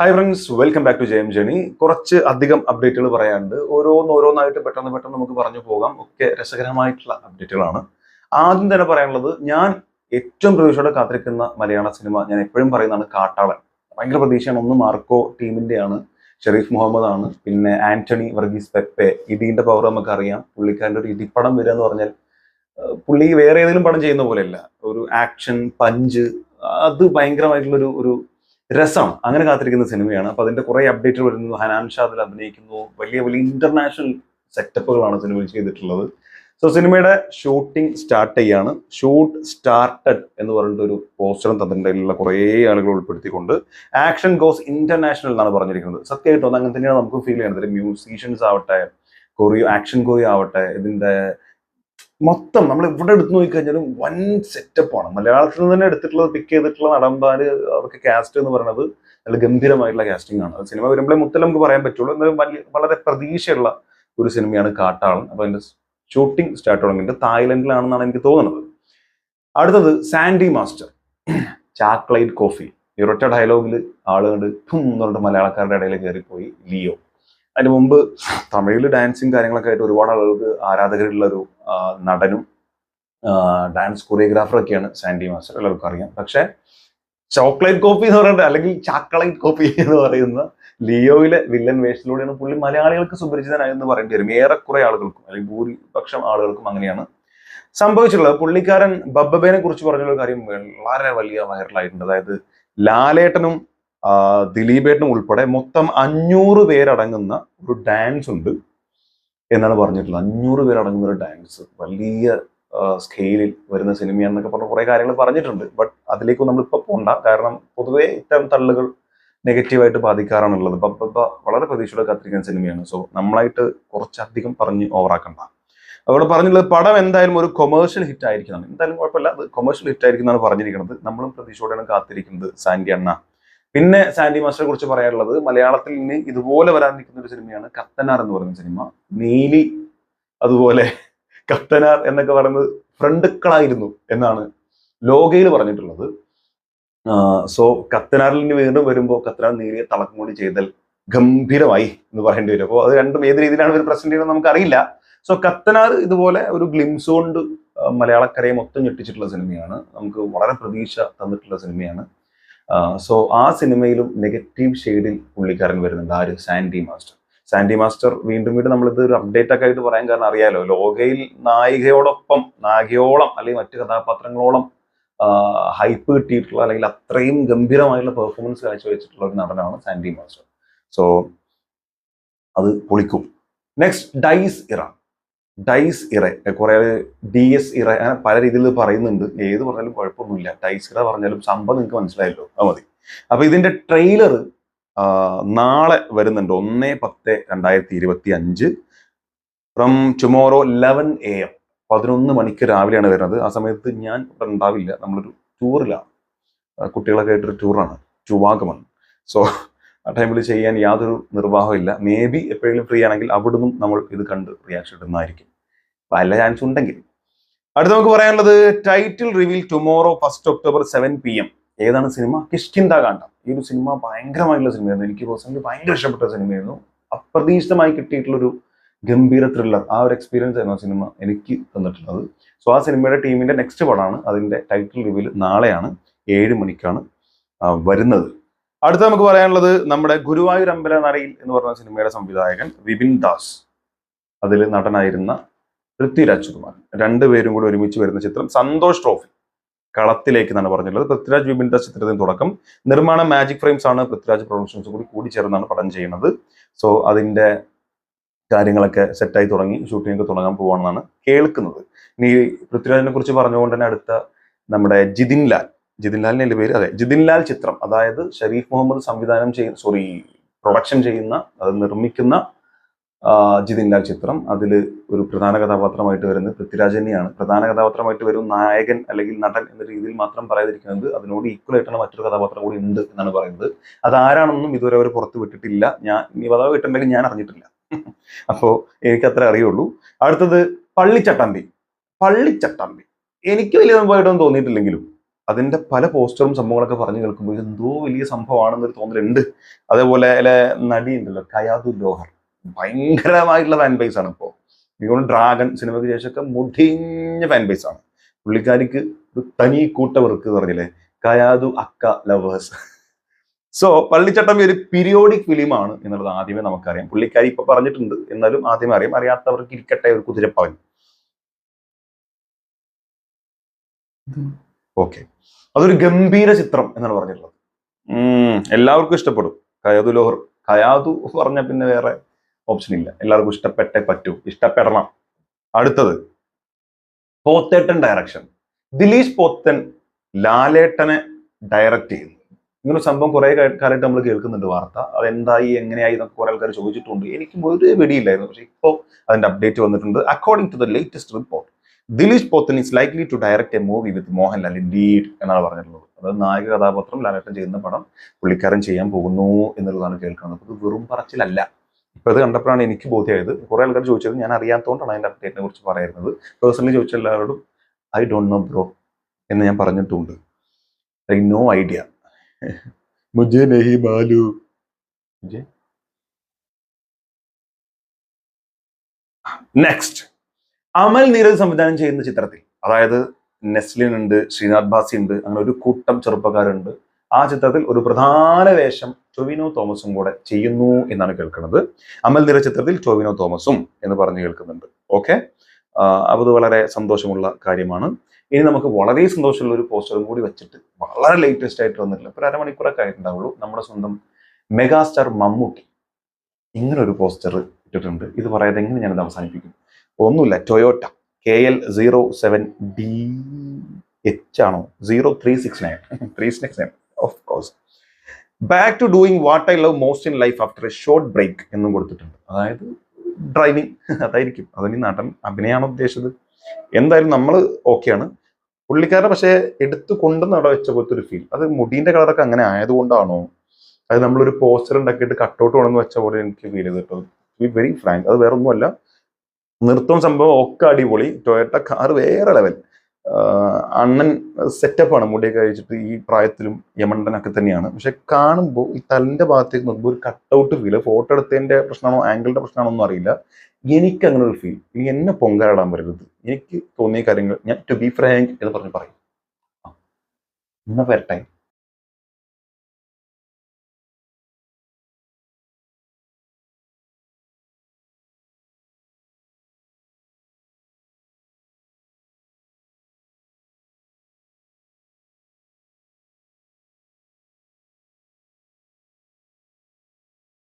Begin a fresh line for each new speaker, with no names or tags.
Hi friends welcome back to Jayam journey കുറച്ച് അധികം അപ്ഡേറ്റുകൾ പറയാനുണ്ട്. ഓരോന്ന് ഓരോന്നായിട്ട് പെട്ടെന്ന് പെട്ടെന്ന് നമുക്ക് പറഞ്ഞു പോകാം. ഒക്കെ രസകരമായിട്ടുള്ള അപ്ഡേറ്റുകളാണ് ആദ്യം തന്നെ പറയാനുള്ളത് ഞാൻ ഏറ്റവും പ്രതീക്ഷയോടെ കാത്തിരിക്കുന്ന മലയാള സിനിമ ഞാൻ എപ്പോഴും പറയുന്നതാണ് കാട്ടാളൻ. ഭയങ്കര പ്രതീക്ഷയാണ്. ഒന്ന് മാർക്കോ ടീമിന്റെയാണ് ഷെറീഫ് മുഹമ്മദ് ആണ് പിന്നെ ആന്റണി വർഗീസ് പെപ്പെ ഇടീന്റെ പവർ നമുക്ക് അറിയാം. പുള്ളിക്കാരന്റെ ഒരു ഇടിപ്പടം വരിക എന്ന് പറഞ്ഞാൽ പുള്ളി വേറെ ഏതെങ്കിലും പടം ചെയ്യുന്ന പോലെയല്ല. ഒരു ആക്ഷൻ പഞ്ച് അത് ഭയങ്കരമായിട്ടുള്ളൊരു ഒരു രസം. അങ്ങനെ കാത്തിരിക്കുന്ന സിനിമയാണ്. അപ്പൊ അതിന്റെ കുറെ അപ്ഡേറ്റുകൾ വരുന്നു. ഹനാൻ ഷാദിൽ അഭിനയിക്കുന്നു. വലിയ വലിയ ഇന്റർനാഷണൽ സെറ്റപ്പുകളാണ് സിനിമയിൽ ചെയ്തിട്ടുള്ളത്. സോ സിനിമയുടെ ഷൂട്ടിംഗ് സ്റ്റാർട്ട് ചെയ്യാണ്. ഷൂട്ട് സ്റ്റാർട്ടഡ് എന്ന് പറഞ്ഞിട്ട് ഒരു പോസ്റ്ററും തന്നിട്ടുള്ള കുറേ ആളുകൾ ഉൾപ്പെടുത്തിക്കൊണ്ട്. ആക്ഷൻ ഗോസ് ഇന്റർനാഷണൽ എന്നാണ് പറഞ്ഞിരിക്കുന്നത്. സത്യമായിട്ടും അങ്ങനെ തന്നെയാണ് നമുക്ക് ഫീൽ ചെയ്യുന്നത്. മ്യൂസീഷ്യൻസ് ആവട്ടെ കൊറിയോ ആക്ഷൻ കൊറിയോ ആവട്ടെ ഇതിന്റെ മൊത്തം നമ്മൾ ഇവിടെ എടുത്തു നോക്കിക്കഴിഞ്ഞാലും വൻ സെറ്റപ്പാണ് മലയാളത്തിൽ നിന്ന് തന്നെ എടുത്തിട്ടുള്ളത് പിക്ക് ചെയ്തിട്ടുള്ള നടന്മാര് അവർക്ക് കാസ്റ്റ് എന്ന് പറയുന്നത് നല്ല ഗംഭീരമായിട്ടുള്ള കാസ്റ്റിംഗ് ആണ്. സിനിമ വരുമ്പോഴേ മുത്തൽ നമുക്ക് പറയാൻ പറ്റുള്ളൂ. എന്നാലും വലിയ വളരെ പ്രതീക്ഷയുള്ള ഒരു സിനിമയാണ് കാട്ടാളൻ അപ്പൊ അതിന്റെ ഷൂട്ടിംഗ് സ്റ്റാർട്ട് തുടങ്ങിയിട്ട് തായ്ലൻഡിലാണെന്നാണ് എനിക്ക് തോന്നുന്നത്. അടുത്തത് സാൻഡി മാസ്റ്റർ ചാക്ലേറ്റ് കോഫി ഈ ഒരൊറ്റ ഡയലോഗിൽ ആളുകൾ പറഞ്ഞിട്ട് മലയാളക്കാരുടെ ഇടയിൽ കയറിപ്പോയി ലിയോ അതിന് മുമ്പ് തമിഴിൽ ഡാൻസിങ് കാര്യങ്ങളൊക്കെ ആയിട്ട് ഒരുപാട് ആളുകൾക്ക് ആരാധകരുള്ള ഒരു നടനും ഡാൻസ് കൊറിയോഗ്രാഫറൊക്കെയാണ് സാൻഡി മാസ്റ്റർ. എല്ലാവർക്കും അറിയാം. പക്ഷേ ചോക്ലേറ്റ് കോപ്പി എന്ന് പറയുന്നത് അല്ലെങ്കിൽ ചാക്ലേറ്റ് കോപ്പി എന്ന് പറയുന്ന ലിയോയിലെ വില്ലൻ വേഷത്തിലൂടെയാണ് പുള്ളി മലയാളികൾക്ക് സുപരിചിതനായെന്ന് പറയേണ്ടി വരും. ഏറെക്കുറെ ആളുകൾക്കും അല്ലെങ്കിൽ ഭൂരിപക്ഷം ആളുകൾക്കും അങ്ങനെയാണ് സംഭവിച്ചിട്ടുള്ളത്. പുള്ളിക്കാരൻ ബബ്ബബേനെ കുറിച്ച് പറഞ്ഞുള്ള ഒരു കാര്യം വളരെ വലിയ വൈറലായിട്ടുണ്ട് അതായത് ലാലേട്ടനും ദിലീപേട്ടനും ഉൾപ്പെടെ മൊത്തം അഞ്ഞൂറ് പേരടങ്ങുന്ന ഒരു ഡാൻസ് ഉണ്ട് എന്നാണ് പറഞ്ഞിട്ടുള്ളത്. അഞ്ഞൂറ് പേരടങ്ങുന്ന ഒരു ഡാൻസ് വലിയ സ്കെയിലിൽ വരുന്ന സിനിമയാണെന്നൊക്കെ പറഞ്ഞ കുറേ കാര്യങ്ങൾ പറഞ്ഞിട്ടുണ്ട്. ബട്ട് അതിലേക്ക് നമ്മൾ ഇപ്പൊ പോണ്ട. കാരണം പൊതുവേ ഇത്തരം തള്ളുകൾ നെഗറ്റീവായിട്ട് ബാധിക്കാറാണുള്ളത്. ഇപ്പൊ ഇപ്പം വളരെ പ്രതീക്ഷയുടെ കാത്തിരിക്കുന്ന സിനിമയാണ് സോ നമ്മളായിട്ട് കുറച്ചധികം പറഞ്ഞ് ഓവറാക്കണ്ട അവിടെ പറഞ്ഞിട്ടുള്ളത് പടം എന്തായാലും ഒരു കൊമേഴ്ഷ്യൽ ഹിറ്റ് ആയിരിക്കണം. എന്തായാലും കുഴപ്പമില്ല. അത് കൊമേഴ്ഷ്യൽ ഹിറ്റ് ആയിരിക്കും എന്നാണ് പറഞ്ഞിരിക്കുന്നത്. നമ്മളും പ്രതീക്ഷയോടെയാണ് കാത്തിരിക്കുന്നത്. സാൻഡി അണ്ണ. പിന്നെ സാൻഡി മാസ്റ്ററെ കുറിച്ച് പറയാനുള്ളത് മലയാളത്തിൽ ഇനി ഇതുപോലെ വരാൻ നിൽക്കുന്ന ഒരു സിനിമയാണ് കത്തനാർ എന്ന് പറയുന്ന സിനിമ. നീലി അതുപോലെ കത്തനാർ എന്നൊക്കെ പറയുന്നത് ഫ്രണ്ടുക്കളായിരുന്നു എന്നാണ് ലോകയിൽ പറഞ്ഞിട്ടുള്ളത്. സോ കത്തനാറിൽ ഇനി വീണ്ടും വരുമ്പോൾ കത്തനാർ നീലിയെ തളക്കം കൂടി ചെയ്തൽ ഗംഭീരമായി എന്ന് പറയേണ്ടി വരും. അപ്പോൾ അത് രണ്ടും ഏത് രീതിയിലാണ് ഇവർ പ്രസന്റ് ചെയ്യുന്നത് നമുക്കറിയില്ല. സോ കത്തനാർ ഇതുപോലെ ഒരു ഗ്ലിംസ് കൊണ്ട് മലയാളക്കരയെ മൊത്തം ഞെട്ടിച്ചിട്ടുള്ള സിനിമയാണ്. നമുക്ക് വളരെ പ്രതീക്ഷ തന്നിട്ടുള്ള സിനിമയാണ്. സോ ആ സിനിമയിലും നെഗറ്റീവ് ഷെയ്ഡിൽ പുള്ളിക്കാരൻ വരുന്നുണ്ട്. ആര്? Sandy master. സാൻഡി മാസ്റ്റർ വീണ്ടും വീണ്ടും നമ്മളിത് ഒരു അപ്ഡേറ്റ് ഒക്കെ ആയിട്ട് പറയാൻ കാരണം അറിയാലോ. ലോകയിൽ നായികയോടൊപ്പം നായികയോളം അല്ലെങ്കിൽ മറ്റു കഥാപാത്രങ്ങളോളം ഹൈപ്പ് കിട്ടിയിട്ടുള്ള അല്ലെങ്കിൽ അത്രയും ഗംഭീരമായിട്ടുള്ള പെർഫോമൻസ് കാഴ്ചവെച്ചിട്ടുള്ള ഒരു നടനാണ് സാൻഡി മാസ്റ്റർ. സോ അത് പൊളിക്കും. നെക്സ്റ്റ് ഡൈസ് ഇറ ഡൈസ് ഇറ കുറെ ഡി എസ് ഇറ അങ്ങനെ പല രീതിയിൽ പറയുന്നുണ്ട്. ഏത് പറഞ്ഞാലും കുഴപ്പമൊന്നുമില്ല. ഡൈസ് ഇറ പറഞ്ഞാലും സംഭവം നിങ്ങൾക്ക് മനസ്സിലായല്ലോ. അത് മതി. അപ്പൊ ഇതിന്റെ ട്രെയിലർ നാളെ വരുന്നുണ്ട്. ഒന്ന് പത്ത് രണ്ടായിരത്തി ഇരുപത്തി അഞ്ച് from tomorrow eleven A M പതിനൊന്ന് മണിക്ക് രാവിലെയാണ് വരുന്നത്. ആ സമയത്ത് ഞാൻ ഇവിടെ ഉണ്ടാവില്ല. നമ്മളൊരു ടൂറിലാണ് കുട്ടികളൊക്കെ ആയിട്ടൊരു ടൂറാണ് ചുവാഗമൺ സോ ടൈമിൽ ചെയ്യാൻ യാതൊരു നിർവാഹമില്ല മേ ബി എപ്പോഴെങ്കിലും ഫ്രീ ആണെങ്കിൽ അവിടുന്ന് നമ്മൾ ഇത് കണ്ട് റിയാക്ഷൻ ഇടുന്നതായിരിക്കും. വല്ല ചാൻസ് ഉണ്ടെങ്കിൽ. അടുത്ത നമുക്ക് പറയാനുള്ളത് title reveal tomorrow first October seven P M ഏതാണ് സിനിമ കിഷ്കിന്ത കാണ്ടം ഈ ഒരു സിനിമ ഭയങ്കരമായിട്ടുള്ള സിനിമയായിരുന്നു എനിക്ക് പേഴ്സണലി ഭയങ്കര ഇഷ്ടപ്പെട്ട സിനിമയായിരുന്നു അപ്രതീക്ഷിതമായി കിട്ടിയിട്ടുള്ളൊരു ഗംഭീര ത്രില്ലർ ആ ഒരു എക്സ്പീരിയൻസ് ആയിരുന്നു ആ സിനിമ എനിക്ക് തന്നിട്ടുള്ളത്. സോ ആ സിനിമയുടെ ടീമിന്റെ നെക്സ്റ്റ് പടമാണ്. അതിന്റെ ടൈറ്റിൽ റിവീൽ നാളെയാണ്. ഏഴ് മണിക്കാണ് വരുന്നത്. അടുത്ത നമുക്ക് പറയാനുള്ളത് നമ്മുടെ ഗുരുവായൂർ അമ്പല നടയിൽ എന്ന് പറഞ്ഞ സിനിമയുടെ സംവിധായകൻ വിപിൻ ദാസ്. അതിൽ നടനായിരുന്ന പൃഥ്വിരാജ് കുമാർ രണ്ടുപേരും കൂടി ഒരുമിച്ച് വരുന്ന ചിത്രം സന്തോഷ് ട്രോഫി. കളത്തിലേക്ക് എന്നാണ് പറഞ്ഞിട്ടുള്ളത്. പൃഥ്വിരാജ് വിപിൻ ദാസ് ചിത്രത്തിന് തുടക്കം. നിർമ്മാണം മാജിക് ഫ്രെയിംസ് ആണ് പൃഥ്വിരാജ് പ്രൊഡക്ഷൻസ് കൂടി കൂടി ചേർന്നാണ് പടം ചെയ്യുന്നത്. സോ അതിന്റെ കാര്യങ്ങളൊക്കെ സെറ്റായി തുടങ്ങി. ഷൂട്ടിംഗ് ഒക്കെ തുടങ്ങാൻ പോവാണെന്നാണ് കേൾക്കുന്നത്. ഇനി പൃഥ്വിരാജിനെ കുറിച്ച് പറഞ്ഞുകൊണ്ട് തന്നെ അടുത്ത നമ്മുടെ ജിതിൻ ലാൽ. ജിതിൻ എന്റെ പേര് അതെ ജിതിൻ ലാൽ ചിത്രം. അതായത് ഷരീഫ് മുഹമ്മദ് സംവിധാനം ചെയ്യുന്ന സോറി പ്രൊഡക്ഷൻ ചെയ്യുന്ന അത് നിർമ്മിക്കുന്ന ജിതിൻലാൽ ജിതിൻ ലാൽ ചിത്രം. അതിൽ ഒരു പ്രധാന കഥാപാത്രമായിട്ട് വരുന്നത് പൃഥ്വിരാജനെയാണ് പ്രധാന കഥാപാത്രമായിട്ട് വരും നായകൻ അല്ലെങ്കിൽ നടൻ എന്ന രീതിയിൽ മാത്രം പറയാതിരിക്കുന്നത് അതിനോട് ഈക്വൽ ആയിട്ടുള്ള മറ്റൊരു കഥാപാത്രം കൂടി ഉണ്ട് എന്നാണ് പറയുന്നത്. അത് ആരാണെന്നും ഇതുവരെ അവർ പുറത്ത് വിട്ടിട്ടില്ല. ഞാൻ ഇനി അഥവാ വിട്ടിട്ടുണ്ടെങ്കിൽ ഞാൻ അറിഞ്ഞിട്ടില്ല. അപ്പോൾ എനിക്ക് അത്ര അറിയുള്ളൂ. അടുത്തത് പള്ളിച്ചട്ടമ്പി. പള്ളിച്ചട്ടമ്പി. എനിക്ക് വലിയ സംഭവമായിട്ടൊന്നും തോന്നിയിട്ടില്ലെങ്കിലും അതിന്റെ പല പോസ്റ്ററും സംഭവങ്ങളൊക്കെ പറഞ്ഞു കേൾക്കുമ്പോൾ ഇത് എന്തോ വലിയ സംഭവമാണെന്നൊരു തോന്നലുണ്ട്. അതേപോലെ അല്ലെ നടി ഉണ്ടല്ലോ കയാദു ലോഹർ. ഭയങ്കരമായിട്ടുള്ള ഫാൻ ബേസ് ആണ് ഇപ്പോൾ ഇതുകൊണ്ട് ഡ്രാഗൺ സിനിമയ്ക്ക് ശേഷമൊക്കെ മുടിഞ്ഞ ഫാൻ ബേസ് ആണ്. പുള്ളിക്കാരിക്ക് ഒരു തനി കൂട്ടവർക്ക് പറഞ്ഞില്ലേ കയാദു അക്ക ലവേഴ്സ് സോ പള്ളിച്ചട്ടം ഒരു പീരിയോഡിക് ഫിലിമാണ് എന്നുള്ളത് ആദ്യമേ നമുക്കറിയാം. പുള്ളിക്കാരി ഇപ്പൊ പറഞ്ഞിട്ടുണ്ട്. എന്നാലും ആദ്യമേ അറിയാം. അറിയാത്തവർക്ക് ഇരിക്കട്ടെ ഒരു കുതിരപ്പവൻ. ഓക്കെ അതൊരു ഗംഭീര ചിത്രം എന്നാണ് പറഞ്ഞിട്ടുള്ളത്. എല്ലാവർക്കും ഇഷ്ടപ്പെടും. ഖയാദു ലോഹർ. കയാതു പറഞ്ഞ പിന്നെ വേറെ ഓപ്ഷൻ ഇല്ല. എല്ലാവർക്കും ഇഷ്ടപ്പെട്ടേ പറ്റൂ. ഇഷ്ടപ്പെടണം. അടുത്തത്. പോത്തേട്ടൻ ഡയറക്ഷൻ ദിലീഷ് പോത്തൻ ലാലേട്ടനെ ഡയറക്റ്റ് ചെയ്യുന്നു. ഇങ്ങനൊരു സംഭവം കുറെ കാലമായിട്ട് നമ്മൾ കേൾക്കുന്നുണ്ട് വാർത്ത. അതെന്തായി എങ്ങനെയായി എന്നൊക്കെ കുറെ ആൾക്കാർ ചോദിച്ചിട്ടുണ്ട്. എനിക്കും ഒരു വെടിയില്ലായിരുന്നു പക്ഷെ ഇപ്പോൾ അതിന്റെ അപ്ഡേറ്റ് വന്നിട്ടുണ്ട്. According to the latest report Dileesh Pothan is likely to direct a movie with Mohanlal indeed എന്നാണ് പറഞ്ഞിട്ടുള്ളത്. അതായത് നായക കഥാപാത്രം ലാലേട്ടൻ ചെയ്യുന്ന പടം പുള്ളിക്കാരൻ ചെയ്യാൻ പോകുന്നു എന്നുള്ളതാണ് കേൾക്കുന്നത്. അപ്പോൾ ഇത് വെറും പറച്ചിലല്ല. ഇപ്പൊ ഇത് കണ്ടപ്പോഴാണ് എനിക്ക് ബോധ്യമായത്. കുറേ ആൾക്കാർ ചോദിച്ചത് ഞാൻ അറിയാത്തതുകൊണ്ടാണ് അതിന്റെ അപ്ഡേറ്റിനെ കുറിച്ച് പറയുന്നത്. പേഴ്സണലി ചോദിച്ച എല്ലാവരോടും ഐ ഡോണ്ട് നോ ബ്രോ എന്ന് ഞാൻ പറഞ്ഞിട്ടുണ്ട്. ഐ നോ ഐഡിയ മുജേ നഹി ബാലു. നെക്സ്റ്റ് അമൽ നീരജ് സംവിധാനം ചെയ്യുന്ന ചിത്രത്തിൽ. അതായത് നെസ്ലിൻ ഉണ്ട് ശ്രീനാഥ് ഭാസി ഉണ്ട് അങ്ങനെ ഒരു കൂട്ടം ചെറുപ്പക്കാരുണ്ട്. ആ ചിത്രത്തിൽ ഒരു പ്രധാന വേഷം ടൊവിനോ തോമസും കൂടെ ചെയ്യുന്നു എന്നാണ് കേൾക്കുന്നത്. അമൽ നിര ചിത്രത്തിൽ ടൊവിനോ തോമസും എന്ന് പറഞ്ഞു കേൾക്കുന്നുണ്ട്. ഓക്കെ? അപ്പോൾ അത് വളരെ സന്തോഷമുള്ള കാര്യമാണ്. ഇനി നമുക്ക് വളരെ സന്തോഷമുള്ള ഒരു പോസ്റ്ററും കൂടി വെച്ചിട്ട് വളരെ ലേറ്റസ്റ്റ് ആയിട്ട് വന്നിട്ടില്ല. ഒരു അരമണിക്കൂറൊക്കെ ആയിട്ടുണ്ടാവുള്ളൂ. നമ്മുടെ സ്വന്തം മെഗാസ്റ്റാർ മമ്മൂട്ടി ഇങ്ങനെ ഒരു പോസ്റ്റർ ഇട്ടിട്ടുണ്ട്. ഇത് പറയാതെ എങ്ങനെ ഞാനത് അവസാനിപ്പിക്കും? ഒന്നുമില്ല. Toyota K L zero seven D H ആണോ? Zero three six nine three six nine of course back to doing what I love most in life after a short break എന്നും കൊടുത്തിട്ടുണ്ട്. അതായത് ഡ്രൈവിംഗ് അതായിരിക്കും. അതിന് നടൻ അഭിനയമാണ് ഉദ്ദേശിച്ചത്. എന്തായാലും നമ്മൾ ഓക്കെയാണ് പുള്ളിക്കാരെ പക്ഷേ എടുത്തു കൊണ്ടുവന്ന് അവിടെ വെച്ച പോലത്തെ ഒരു ഫീൽ അത് മുടീന്റെ കളറൊക്കെ അങ്ങനെ ആയതുകൊണ്ടാണോ? അത് നമ്മളൊരു പോസ്റ്റർ ഉണ്ടാക്കിയിട്ട് കട്ടൗട്ട് കൊണ്ടുവന്ന് വെച്ച പോലെ എനിക്ക് ഫീൽ ചെയ്തിട്ടത് ബി വെരി ഫ്രാങ്ക് അത് വേറെ ഒന്നുമല്ല നൃത്തം സംഭവം ഒക്കെ അടിപൊളി. ടൊയറ്റ കാർ വേറെ ലെവൽ അണ്ണൻ സെറ്റപ്പാണ് മുടിയൊക്കെ കഴിച്ചിട്ട് ഈ പ്രായത്തിലും യമണ്ടനൊക്കെ തന്നെയാണ്. പക്ഷെ കാണുമ്പോൾ ഈ തലന്റെ ഭാഗത്തേക്ക് നോക്കുമ്പോൾ ഒരു കട്ടൗട്ട് ഫീൽ ഫോട്ടോ എടുത്തതിന്റെ പ്രശ്നമാണോ ആംഗിളിന്റെ പ്രശ്നമാണോ ഒന്നും അറിയില്ല. എനിക്ക് അങ്ങനെ ഒരു ഫീൽ ഇനി എന്നെ പൊങ്കാലിടാൻ വരരുത്. എനിക്ക് തോന്നിയ കാര്യങ്ങൾ ഞാൻ ടു ബി ഫ്രാങ്ക് എന്ന് പറഞ്ഞ് പറയും. എന്നാ വരട്ടെ.